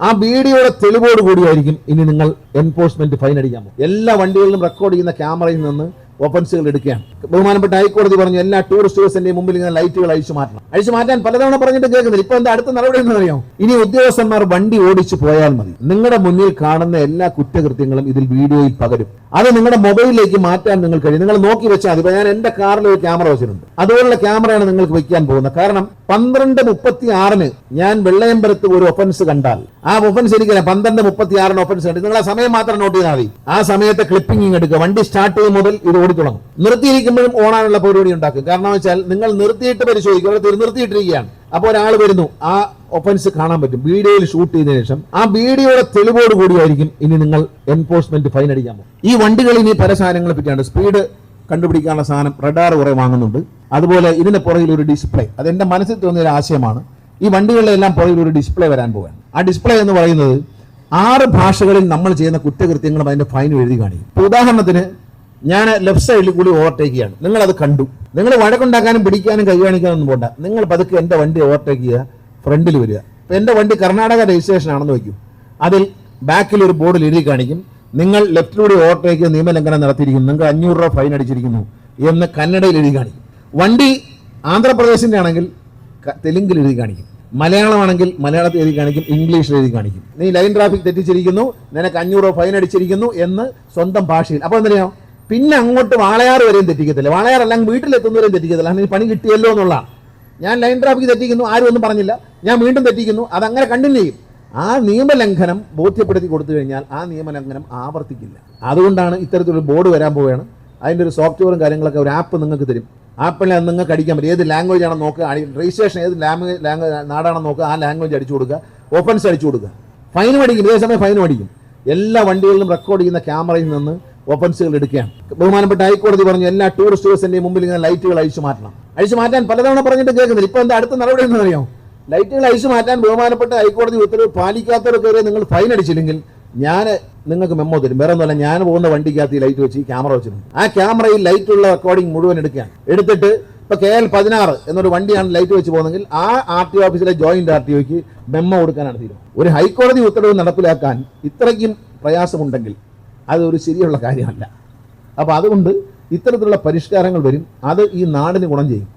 ആ വീഡിയോയുടെ തെളിവോട് കൂടിയായിരിക്കും ഇനി നിങ്ങൾ എൻഫോഴ്സ്മെന്റ് ഫൈൻ അടിക്കാൻ പോകും എല്ലാ വണ്ടികളിലും റെക്കോർഡ് ചെയ്യുന്ന ക്യാമറയിൽ നിന്ന് ഒഫൻസുകൾ എടുക്കുകയാണ് ബഹുമാനപ്പെട്ട ഹൈക്കോടതി പറഞ്ഞു എല്ലാ ടൂറിസ്റ്റ് ബസിന്റെയും മുമ്പിൽ ഇങ്ങനെ ലൈറ്റുകൾ അഴിച്ചു മാറ്റണം. അഴിച്ചു മാറ്റാൻ പലതവണ പറഞ്ഞിട്ട് കേൾക്കുന്നില്ല. ഇപ്പൊ എന്താ അടുത്ത നടപടി എന്ന് അറിയാം ഇനി ഉദ്യോഗസ്ഥന്മാർ വണ്ടി ഓടിച്ചു പോയാൽ മതി. നിങ്ങളുടെ മുന്നിൽ കാണുന്ന എല്ലാ കുറ്റകൃത്യങ്ങളും ഇതിൽ വീഡിയോയിൽ പകരും. അത് നിങ്ങളുടെ മൊബൈലിലേക്ക് മാറ്റാൻ നിങ്ങൾ കഴിയും. നിങ്ങൾ നോക്കി വെച്ചാൽ മതി. ഞാൻ എന്റെ കാറിൽ ഒരു ക്യാമറ വെച്ചിട്ടുണ്ട്. അതുപോലുള്ള ക്യാമറയാണ് നിങ്ങൾക്ക് വെക്കാൻ പോകുന്നത്. കാരണം പന്ത്രണ്ട് മുപ്പത്തി ആറിന് ഞാൻ വെള്ളയമ്പലത്ത് ഒരു ഒഫൻസ് കണ്ടാൽ ആ ഒഫൻസ് എനിക്കറിയാം. പന്ത്രണ്ട് മുപ്പത്തി ആറിന് ഒഫൻസ് കണ്ടു നിങ്ങൾ സമയം മാത്രം നോട്ട് ചെയ്താൽ മതി. ആ സമയത്തെ ക്ലിപ്പിംഗ് എടുക്കുക. വണ്ടി സ്റ്റാർട്ട് ചെയ്യും മുതൽ ഇത് ഓടി തുടങ്ങും. നിർത്തിയിരിക്കുമ്പോഴും ഓണാനുള്ള പരിപാടി ഉണ്ടാക്കും. കാരണം വെച്ചാൽ നിങ്ങൾ നിർത്തിയിട്ട് പരിശോധിക്കും. അവിടെ നിർത്തിയിട്ടിരിക്കുകയാണ്. അപ്പോൾ ഒരാൾ വരുന്നു. ആ ഒഫൻസ് കാണാൻ പറ്റും. വീഡിയോയിൽ ഷൂട്ട് ചെയ്തതിനു ശേഷം ആ വീഡിയോയുടെ തെളിവോട് കൂടിയായിരിക്കും ഇനി നിങ്ങൾ എൻഫോഴ്സ്മെന്റ് ഫൈൻ അടിക്കാൻ പോകും ഈ വണ്ടികൾ ഇനി പല സാധനങ്ങളെ പറ്റിയാണ്. സ്പീഡ് കണ്ടുപിടിക്കാനുള്ള സാധനം റഡാർ കുറെ വാങ്ങുന്നുണ്ട്. അതുപോലെ ഇതിന്റെ പുറകിൽ ഒരു ഡിസ്പ്ലേ അത് എന്റെ മനസ്സിൽ തോന്നിയ ഒരു ആശയമാണ്. ഈ വണ്ടികളിലെല്ലാം പുറകിൽ ഒരു ഡിസ്പ്ലേ വരാൻ പോവുകയാണ്. ആ ഡിസ്പ്ലേ എന്ന് പറയുന്നത് ആറ് ഭാഷകളിൽ നമ്മൾ ചെയ്യുന്ന കുറ്റകൃത്യങ്ങളും അതിന്റെ ഫൈൻ എഴുതി കാണിക്കും. ഉദാഹരണത്തിന് ഞാൻ ലെഫ്റ്റ് സൈഡിൽ കൂടി ഓവർടേക്ക് ചെയ്യാണ്. നിങ്ങൾ അത് കണ്ടു. നിങ്ങൾ വഴക്കുണ്ടാക്കാനും പിടിക്കാനും കൈ കാണിക്കാനൊന്നും പോണ്ട. നിങ്ങൾ പതുക്കെ എന്റെ വണ്ടി ഓവർടേക്ക് ചെയ്യുക. ഫ്രണ്ടിൽ വരിക. ഇപ്പം എന്റെ വണ്ടി കർണാടക രജിസ്ട്രേഷൻ ആണെന്ന് വയ്ക്കും. അതിൽ ബാക്കിൽ ഒരു ബോർഡിൽ എഴുതി കാണിക്കും. നിങ്ങൾ ലെഫ്റ്റിലൂടെ ഓവർടേക്ക് നിയമലംഘനം നടത്തിയിരിക്കുന്നു. നിങ്ങൾക്ക് അഞ്ഞൂറ് രൂപ ഫൈൻ അടിച്ചിരിക്കുന്നു എന്ന് കന്നഡയിൽ എഴുതി കാണിക്കും. വണ്ടി ആന്ധ്രാപ്രദേശിന്റെ ആണെങ്കിൽ തെലുങ്കിൽ എഴുതി കാണിക്കും. മലയാളമാണെങ്കിൽ മലയാളത്തിൽ എഴുതി കാണിക്കും. ഇംഗ്ലീഷിൽ എഴുതി കാണിക്കും. നീ ലൈൻ ട്രാഫിക് തെറ്റിച്ചിരിക്കുന്നു. നിനക്ക് അഞ്ഞൂറ് രൂപ ഫൈൻ അടിച്ചിരിക്കുന്നു എന്ന് സ്വന്തം ഭാഷയിൽ. അപ്പോൾ എന്തറിയാം പിന്നെ അങ്ങോട്ട് വാളയാർ വരെയും തെറ്റിക്കത്തില്ല. വാളയാർ അല്ലെങ്കിൽ വീട്ടിലെത്തുന്നവരെയും തെറ്റിക്കത്തില്ല. അങ്ങനെ പണി കിട്ടിയല്ലോ എന്നുള്ള. ഞാൻ ലൈൻ ട്രാഫിക് തെറ്റിക്കുന്നു ആരും ഒന്നും പറഞ്ഞില്ല. ഞാൻ വീണ്ടും തെറ്റിക്കുന്നു അതങ്ങനെ കണ്ടിന്യൂ ചെയ്യും. ആ നിയമലംഘനം ബോധ്യപ്പെടുത്തി കൊടുത്തു കഴിഞ്ഞാൽ ആ നിയമലംഘനം ആവർത്തിക്കില്ല. അതുകൊണ്ടാണ് ഇത്തരത്തിലൊരു ബോർഡ് വരാൻ പോവുകയാണ്. അതിന്റെ ഒരു സോഫ്റ്റ്വെയറും കാര്യങ്ങളൊക്കെ ഒരു ആപ്പ് നിങ്ങൾക്ക് തരും. ആപ്പിൽ അത് നിങ്ങൾക്ക് അടിക്കാൻ പറ്റും. ഏത് ലാംഗ്വേജ് ആണോ നോക്കുക രജിസ്ട്രേഷൻ ഏത് ലാംഗ്വേജ് ലാംഗ്വേജ് നാടാണെന്ന് നോക്കുക ആ ലാംഗ്വേജ് അടിച്ചു കൊടുക്കുക ഓപ്പൺസ് അടിച്ചു കൊടുക്കുക. ഫൈൻ അടിക്കും ഇതേ സമയം ഫൈൻ അടിക്കും. എല്ലാ വണ്ടികളിലും റെക്കോർഡ് ചെയ്യുന്ന ക്യാമറയിൽ നിന്ന് ഒഫൻസുകൾ എടുക്കുകയാണ് ബഹുമാനപ്പെട്ട ഹൈക്കോടതി പറഞ്ഞു എല്ലാ ടൂറിസ്റ്റ് ബസിന്റെയും മുമ്പിൽ ഇങ്ങനെ ലൈറ്റുകൾ അഴിച്ചു മാറ്റണം. അഴിച്ചു മാറ്റാൻ പലതവണ പറഞ്ഞിട്ട് കേൾക്കുന്നില്ല. ഇപ്പൊ എന്താ അടുത്ത നടപടി എന്ന് അറിയാം ലൈറ്റുകൾ അഴിച്ചു മാറ്റാൻ ബഹുമാനപ്പെട്ട ഹൈക്കോടതി ഉത്തരവ് പാലിക്കാത്തവർക്കെതിരെ നിങ്ങൾ ഫൈൻ അടിച്ചില്ലെങ്കിൽ ഞാൻ നിങ്ങൾക്ക് മെമ്മോ തരും. വേറെ ഒന്നുമല്ല ഞാൻ പോകുന്ന വണ്ടിക്കകത്ത് ഈ ലൈറ്റ് വെച്ച് ഈ ക്യാമറ വെച്ചിട്ടുണ്ട്. ആ ക്യാമറയിൽ ലൈറ്റുള്ള റെക്കോർഡിംഗ് മുഴുവൻ എടുക്കുകയാണ്. എടുത്തിട്ട് ഇപ്പൊ കെ എൽ പതിനാറ് എന്നൊരു വണ്ടിയാണ് ലൈറ്റ് വെച്ച് പോകുന്നെങ്കിൽ ആ ആർ ടി ഓഫീസിലെ ജോയിന്റ് ആർ ടി ഒക്ക് മെമ്മോ കൊടുക്കാനാണ് തീരുമാനം. ഒരു ഹൈക്കോടതി ഉത്തരവ് നടപ്പിലാക്കാൻ ഇത്രയ്ക്കും പ്രയാസമുണ്ടെങ്കിൽ അത് ഒരു ശരിയുള്ള കാര്യമല്ല. അപ്പോൾ അതുകൊണ്ട് ഇത്തരത്തിലുള്ള പരിഷ്കാരങ്ങൾ വരും. അത് ഈ നാടിന് ഗുണം ചെയ്യും.